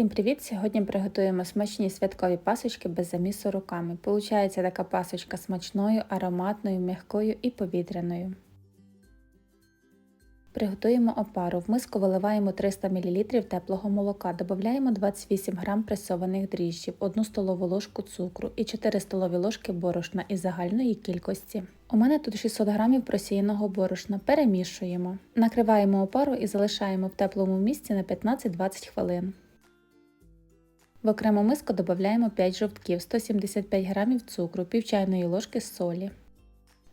Всім привіт! Сьогодні приготуємо смачні святкові пасочки без замісу руками. Получається така пасочка смачною, ароматною, м'якою і повітряною. Приготуємо опару. В миску виливаємо 300 мл теплого молока, додаємо 28 г пресованих дріжджів, 1 столову ложку цукру і 4 столові ложки борошна із загальної кількості. У мене тут 600 г просіяного борошна. Перемішуємо. Накриваємо опару і залишаємо в теплому місці на 15-20 хвилин. В окрему миску додаємо 5 жовтків, 175 г цукру, пів чайної ложки солі.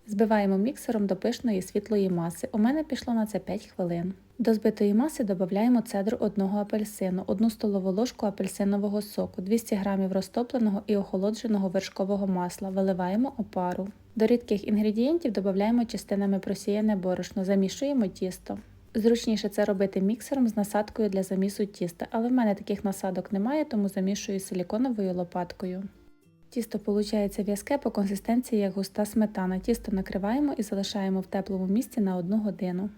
Збиваємо міксером до пишної світлої маси. У мене пішло на це 5 хвилин. До збитої маси додаємо цедру одного апельсину, 1 столову ложку апельсинового соку, 200 г розтопленого і охолодженого вершкового масла. Виливаємо опару. До рідких інгредієнтів додаємо частинами просіяне борошно, замішуємо тісто. Зручніше це робити міксером з насадкою для замісу тіста, але в мене таких насадок немає, тому замішую силіконовою лопаткою. Тісто виходить в'язке по консистенції як густа сметана. Тісто накриваємо і залишаємо в теплому місці на 1 годину.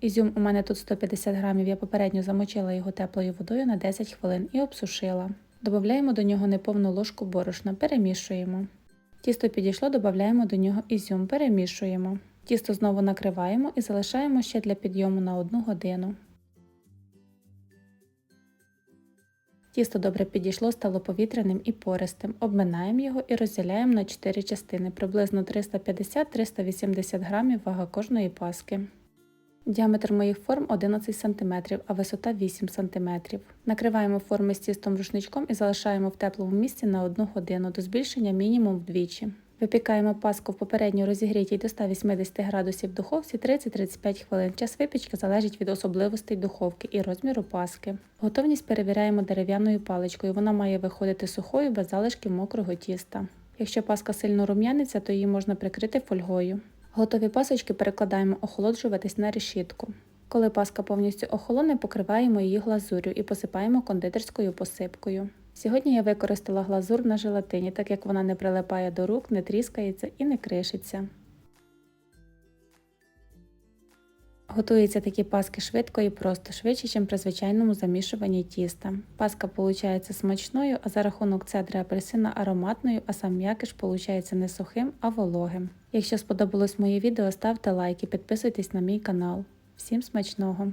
Ізюм у мене тут 150 грамів, я попередньо замочила його теплою водою на 10 хвилин і обсушила. Додаємо до нього неповну ложку борошна, перемішуємо. Тісто підійшло, додаємо до нього ізюм, перемішуємо. Тісто знову накриваємо і залишаємо ще для підйому на 1 годину. Тісто добре підійшло, стало повітряним і пористим. Обминаємо його і розділяємо на 4 частини, приблизно 350-380 грамів вага кожної паски. Діаметр моїх форм 11 см, а висота 8 см. Накриваємо форми з тістом рушничком і залишаємо в теплому місці на 1 годину до збільшення мінімум вдвічі. Випікаємо паску в попередньо розігрітій до 180 градусів духовці 30-35 хвилин. Час випічки залежить від особливостей духовки і розміру паски. Готовність перевіряємо дерев'яною паличкою. Вона має виходити сухою без залишків мокрого тіста. Якщо паска сильно рум'яниться, то її можна прикрити фольгою. Готові пасочки перекладаємо охолоджуватись на решітку. Коли паска повністю охолоне, покриваємо її глазур'ю і посипаємо кондитерською посипкою. Сьогодні я використала глазур на желатині, так як вона не прилипає до рук, не тріскається і не кришиться. Готуються такі паски швидко і просто, швидше, ніж при звичайному замішуванні тіста. Паска виходить смачною, а за рахунок цедри апельсина ароматною, а сам м'якиш виходить не сухим, а вологим. Якщо сподобалось моє відео, ставте лайк і підписуйтесь на мій канал. Всім смачного!